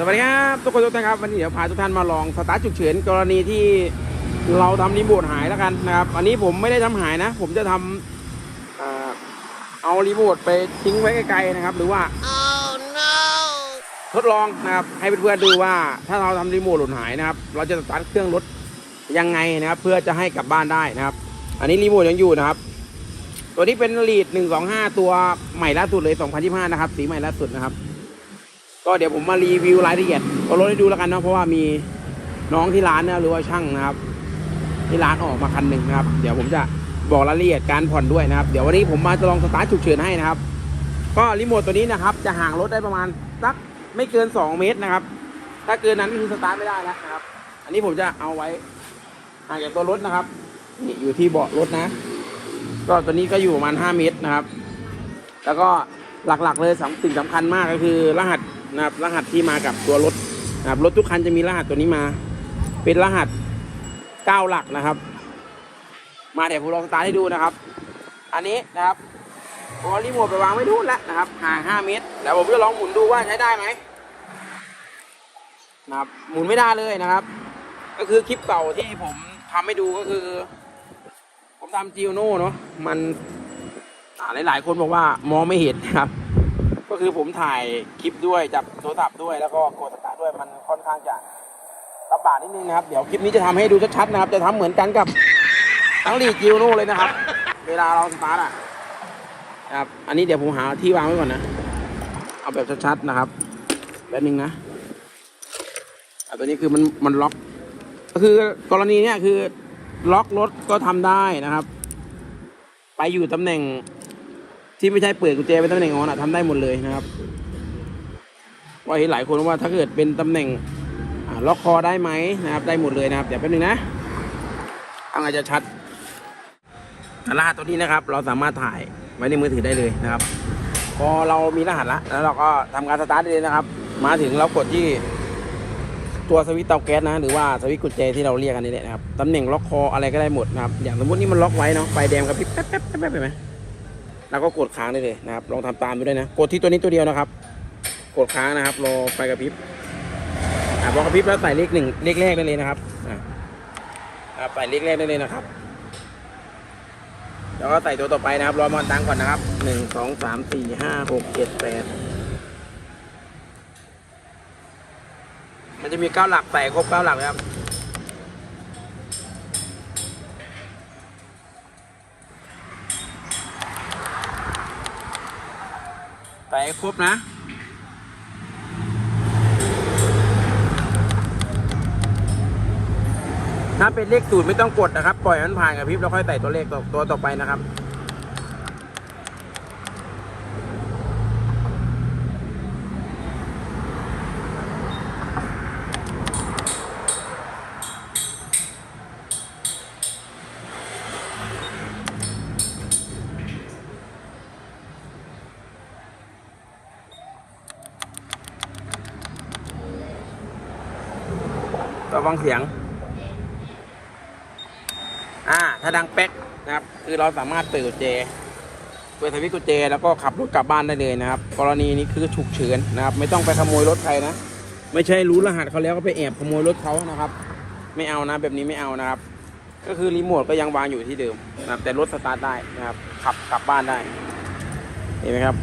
สวัสดีครับทุกคนทุกท่านครับวันนี้เดี๋ยวพาทุกท่านมาลองสตาร์ทฉุกเฉินกรณีที่เราทำรีโมทหายแล้วกันนะครับ อันนี้ผมไม่ได้ทำหายนะ ผมจะทำเอ่อเอารีโมทไปทิ้งไว้ไกลๆนะครับ หรือว่าทดลองนะครับให้เพื่อนๆดูว่าถ้าเราทำรีโมทหล่นหายนะครับ เราจะสตาร์ทเครื่องรถยังไงนะครับ เพื่อจะให้กลับบ้านได้นะครับ อันนี้รีโมทยังอยู่นะครับ ตัวนี้เป็นลีด125 ตัวใหม่ล่าสุดเลย 2025 นะครับ สีใหม่ล่าสุดนะครับ ก็เดี๋ยวผมมารีวิวรายละเอียดก็รถให้ดูแล้วกันเนาะเพราะว่ามีน้องที่ร้านนะหรือว่าช่างนะครับ ที่ร้านออกมาคันหนึ่งนะครับ เดี๋ยวผมจะบอกรายละเอียดการผ่อนด้วยนะครับ เดี๋ยววันนี้ผมมาจะลองสตาร์ทฉุกเฉินให้นะครับ ก็รีโมทตัวนี้นะครับ จะห่างรถได้ประมาณสักไม่เกิน 2 เมตรนะครับ ถ้าเกินนั้นก็คือสตาร์ทไม่ได้แล้วนะครับ อันนี้ผมจะเอาไว้ห่างจากตัวรถนะครับนี่อยู่ที่เบาะรถนะ ก็ตัวนี้ก็อยู่ประมาณ 5 เมตรนะครับ แล้วก็หลักๆเลยสำสิ่งสำคัญมากก็คือรหัส นะครับรหัสที่มากับตัวรถนะครับรถทุกคันจะมีรหัสตัวนี้มา เป็นรหัส9หลักนะครับ มาเดี๋ยวผมลองสตาร์ทให้ดูนะครับ อันนี้นะครับผมเอารีโมทไปวางไว้นู่นแล้วนะครับห่าง5เมตรแล้วผมจะลองหมุนดูว่าใช้ได้ไหมนะครับหมุนไม่ได้เลยนะครับ ก็คือคลิปเก่าที่ผมทำให้ดูก็คือ ผมทำจิโอโน่เนาะมันอ่ายหลายคนบอกว่ามองไม่เห็นนะครับ คือผมถ่ายคลิปด้วยจับโทรศัพท์ด้วยแล้วก็กดสตาร์ทด้วยมันค่อนข้างจะลำบากนิดนึงนะครับ เดี๋ยวคลิปนี้จะทำให้ดูชัดๆนะครับ จะทำเหมือนกันกับทั้งลีจิโอโน่เลยนะครับ เวลาเราสตาร์ทอะครับ อันนี้เดี๋ยวผมหาที่วางไว้ก่อนนะ เอาแบบชัดๆนะครับแบบนึงนะอะตัวนี้คือมันมันล็อก ก็คือกรณีเนี้ยคือล็อกรถก็ทำได้นะครับ ไปอยู่ตำแหน่ง ที่ไม่ใช่เปิดกุญแจเป็นตำแหน่งออนอะทำได้หมดเลยนะครับว่าเห็นหลายคนว่าถ้าเกิดเป็นตำแหน่งล็อกคอได้ไหมนะครับ ได้หมดเลยนะครับเดี๋ยวแป๊บนึงนะเอาไงจะชัดรหัสตัวนี้นะครับ เราสามารถถ่ายไว้ในมือถือได้เลยนะครับ พอเรามีรหัสละแล้วเราก็ทำการสตาร์ทได้เลยนะครับ มาถึงเรากดที่ตัวสวิตช์เตาแก๊สนะ หรือว่าสวิตช์กุญแจที่เราเรียกกันนี่แหละนะครับตำแหน่งล็อกคออะไรก็ได้หมดนะครับ อย่างสมมตินี่มันล็อกไว้เนาะไฟแดงกับพริบแป๊บแป๊บแป๊บแป๊บเห็นไหม เราก็กดค้างได้เลยนะครับ ลองทำตามดูด้วยนะ กดที่ตัวนี้ตัวเดียวนะครับ กดค้างนะครับ รอไฟกระพริบอะพอกระพริบแล้วใส่เลขหนึ่งเลขแรกได้เลยนะครับอะใส่เลขแรกได้เลยนะครับ แล้วก็ใส่ตัวต่อไปนะครับ รอมอนตังก่อนนะครับหนึ่งสองสามสี่ห้าหกเจ็ดแปดมันจะมีเก้าหลักใส่ครบเก้าหลักเลยครับ ไปครบนะถ้าเป็นเลขศูนย์ไม่ต้องกดนะครับ ปล่อยมันผ่านกับพริบแล้วค่อยใส่ตัวเลขตัวตัวต่อไปนะครับ ฟังเสียง อ่า ถ้าดังแป๊กนะครับ คือเราสามารถเปิดกุญแจเปิดสวิตช์กุญแจแล้วก็ขับรถกลับบ้านได้เลยนะครับ กรณีนี้คือฉุกเฉินนะครับ ไม่ต้องไปขโมยรถใครนะ ไม่ใช่รู้รหัสเขาแล้วก็ไปแอบขโมยรถเขานะครับ ไม่เอานะ แบบนี้ไม่เอานะครับ ก็คือรีโมทก็ยังวางอยู่ที่เดิมนะครับ แต่รถสตาร์ทได้นะครับ ขับกลับบ้านได้ เห็นไหมครับ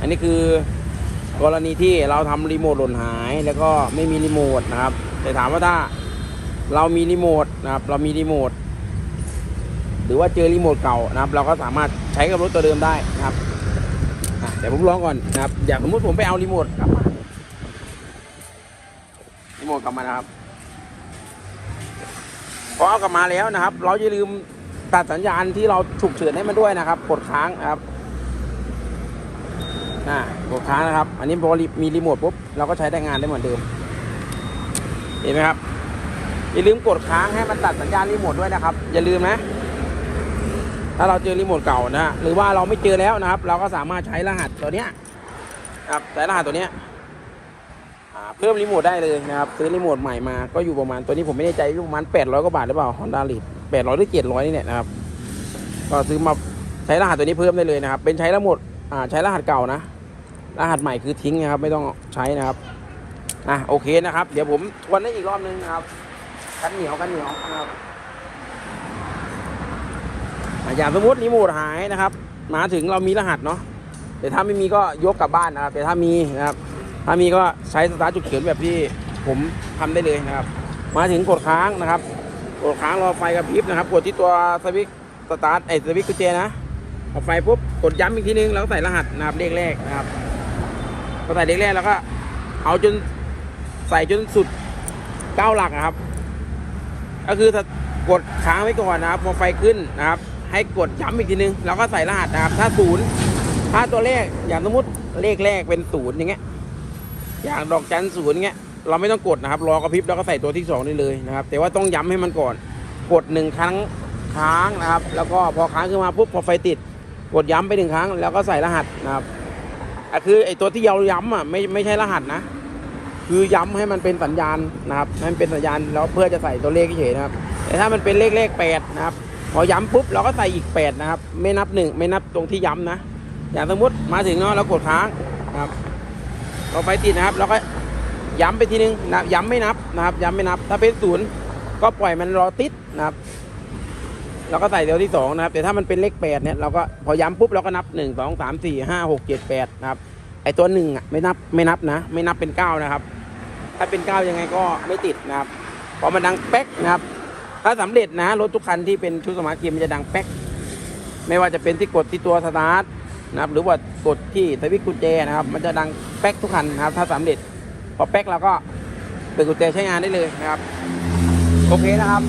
อันนี้คือกรณีที่เราทำรีโมทหล่นหาย แล้วก็ไม่มีรีโมทนะครับ แต่ถามว่าถ้าเรามีรีโมทนะครับ เรามีรีโมทหรือว่าเจอรีโมทเก่านะครับ เราก็สามารถใช้กับรถตัวเดิมได้นะครับแต่ผมลองก่อนนะครับ อย่างสมมติผมไปเอารีโมทกลับมารีโมทกลับมานะครับพอเอากลับมาแล้วนะครับ เราอย่าลืมตัดสัญญาณที่เราฉุกเฉินให้มันด้วยนะครับ กดค้างนะครับกดค้างนะครับ อันนี้พอมีรีโมทปุ๊บเราก็ใช้ได้งานได้เหมือนเดิม เห็นไหมครับอย่าลืมกดค้างให้มันตัดสัญญาณรีโมทด้วยนะครับ อย่าลืมนะ ถ้าเราเจอรีโมทเก่านะหรือว่าเราไม่เจอแล้วนะครับ เราก็สามารถใช้รหัสตัวเนี้ยนะครับใช้รหัสตัวเนี้ยเพิ่มรีโมทได้เลยนะครับซื้อรีโมทใหม่มาก็อยู่ประมาณตัวนี้ผมไม่แน่ใจอยู่ประมาณ800กว่าบาทหรือเปล่า Honda Lead 800หรือ700นี่เนี่ยนะครับก็ซื้อมาใช้รหัสตัวนี้เพิ่มได้เลยนะครับ เป็นใช้รหัสใช้รหัสเก่านะ รหัสใหม่คือทิ้งนะครับ ไม่ต้องใช้นะครับ อะโอเคนะครับ เดี๋ยวผมทวนได้อีกรอบนึงนะครับกันเหนียวกันเหนียวนะครับอย่างสมมติรีโมทหายนะครับ มาถึงเรามีรหัสเนาะแต่ถ้าไม่มีก็ยกกลับบ้านนะครับ แต่ถ้ามีนะครับ ถ้ามีก็ใช้สตาร์ทฉุกเฉินแบบที่ผมทำได้เลยนะครับ มาถึงกดค้างนะครับ กดค้างรอไฟกระพริบนะครับ กดที่ตัวสวิตสตาร์ทไอ้สวิตกุญแจนะพอไฟปุ๊บกดย้ำอีกทีนึงแล้วใส่รหัสนะครับเลขแรกนะครับพอใส่เลขแรกแล้วก็เอาจน ใส่จนสุดเก้าหลักนะครับ ก็คือถ้ากดค้างไว้ก่อนนะครับพอไฟขึ้นนะครับ ให้กดย้ำอีกทีนึงแล้วก็ใส่รหัสนะครับ ถ้าศูนย์ถ้าตัวเลขอย่างสมมติเลขแรกเป็นศูนย์อย่างเงี้ย อย่างดอกจันศูนย์เงี้ยเราไม่ต้องกดนะครับ รอกระพริบแล้วก็ใส่ตัวที่สองได้เลยนะครับ แต่ว่าต้องย้ำให้มันก่อน กดหนึ่งครั้งค้างนะครับ แล้วก็พอค้างขึ้นมาปุ๊บพอไฟติด กดย้ำไปหนึ่งครั้ง แล้วก็ใส่รหัสนะครับอะคือไอ้ตัวที่เราย้ำอะไม่ไม่ใช่รหัสนะ คือย้ำให้มันเป็นสัญญาณนะครับให้มันเป็นสัญญาณแล้วเพื่อจะใส่ตัวเลขเฉยนะครับ แต่ถ้ามันเป็นเลขเลขแปดนะครับ พอย้ำปุ๊บเราก็ใส่อีกแปดนะครับ ไม่นับหนึ่งไม่นับตรงที่ย้ำนะ อย่างสมมติมาถึงเนาะเรากดค้างนะครับเราไฟติดนะครับเราก็ย้ำไปทีนึงนะย้ำไม่นับนะครับ ย้ำไม่นับ ถ้าเป็นศูนย์ก็ปล่อยมันรอติดนะครับเราก็ใส่เดียวที่สองนะครับแต่ถ้ามันเป็นเลขแปดเนี่ยเราก็พอย้ำปุ๊บเราก็นับหนึ่งสองสามสี่ห้าหกเจ็ดแปดนะครับไอตัวหนึ่งอะไม่นับไม่นับนะ ไม่นับเป็นเก้านะครับ ถ้าเป็นเก้ายังไงก็ไม่ติดนะครับพอมันดังแป๊กนะครับ ถ้าสำเร็จนะรถทุกคันที่เป็นชุดสมาร์ทคีย์มันจะดังแป๊ก ไม่ว่าจะเป็นที่กดที่ตัวสตาร์ทนะครับ หรือว่ากดที่สวิตช์กุญแจนะครับ มันจะดังแป๊กทุกคันนะครับ ถ้าสำเร็จ พอแป๊กเราก็เปิดกุญแจใช้งานได้เลยนะครับ โอเคนะครับ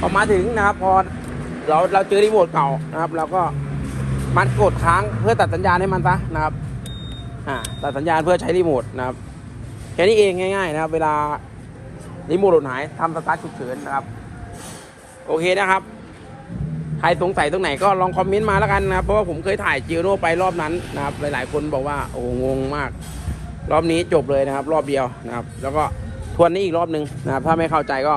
พอมาถึงนะครับ พอเราเราเจอรีโมทเก่านะครับเราก็มันกดค้างเพื่อตัดสัญญาณให้มันซะนะครับ อ่าตัดสัญญาณเพื่อใช้รีโมทนะครับ แค่นี้เองง่ายๆนะครับ เวลารีโมทหลุดหายทำสตาร์ทฉุกเฉินนะครับ โอเคนะครับ ใครสงสัยตรงไหนก็ลองคอมเมนต์มาแล้วกันนะครับ เพราะว่าผมเคยถ่ายจิโร่ไปรอบนั้นนะครับ หลายๆ คนบอกว่าโอ้โหงงมาก รอบนี้จบเลยนะครับ รอบเดียวนะครับ แล้วก็ทวนนี้อีกรอบหนึ่งนะครับ ถ้าไม่เข้าใจก็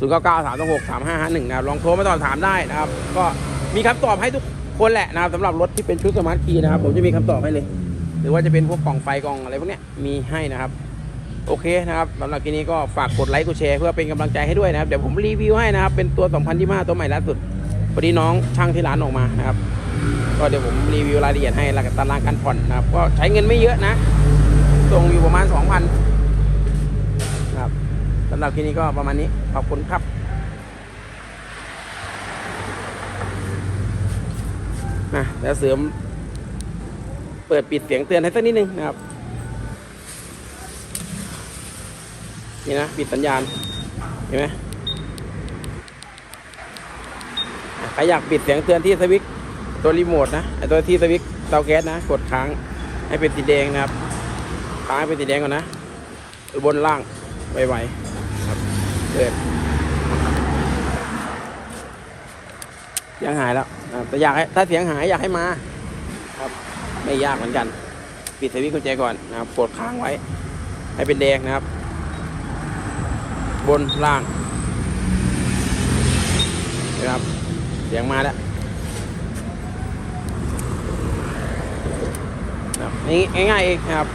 0 9 9 3 2 6 3 5 5 1นะครับลองโทรมาสอบถามได้นะครับ ก็มีคำตอบให้ทุกคนแหละนะครับสำหรับรถที่เป็นชุดสมาร์ทคีย์นะครับ ผมจะมีคำตอบให้เลย หรือว่าจะเป็นพวกกล่องไฟกล่องอะไรพวกเนี้ยมีให้นะครับ โอเคนะครับสำหรับทีนี้ก็ฝากกดไลค์กดแชร์เพื่อเป็นกำลังใจให้ด้วยนะครับ เดี๋ยวผมรีวิวให้นะครับ เป็นตัว 2025 ตัวใหม่ล่าสุดพอดีน้องช่างที่ร้านออกมานะครับ ก็เดี๋ยวผมรีวิวรายละเอียดให้หลักตารางการผ่อนนะครับ ก็ใช้เงินไม่เยอะนะส่งอยู่ประมาณ 2,000นะครับสำหรับทีนี้ก็ประมาณนี้ ขอบคุณครับนะแล้วเสริม เปิดปิดเสียงเตือนให้สักนิดนึงนะครับ นี่นะปิดสัญญาณ เห็นไหมใครอยากปิดเสียงเตือนที่สวิตช์ตัวรีโมทนะไอตัวที่สวิตช์เตาแก๊สนะ กดค้างให้เป็นสีแดงนะครับ ค้างเป็นสีแดงก่อนนะ บนล่างไวๆครับเปิดเสียงหายแล้วแต่อยากให้ถ้าเสียงหายอยากให้มา ครับ ไม่ยากเหมือนกัน ปิดสวิตช์กุญแจก่อนนะครับ กดค้างไว้ ให้เป็นแดงนะครับ บนล่างนะครับ เสียงมาแล้วนี่ง่ายๆเองครับ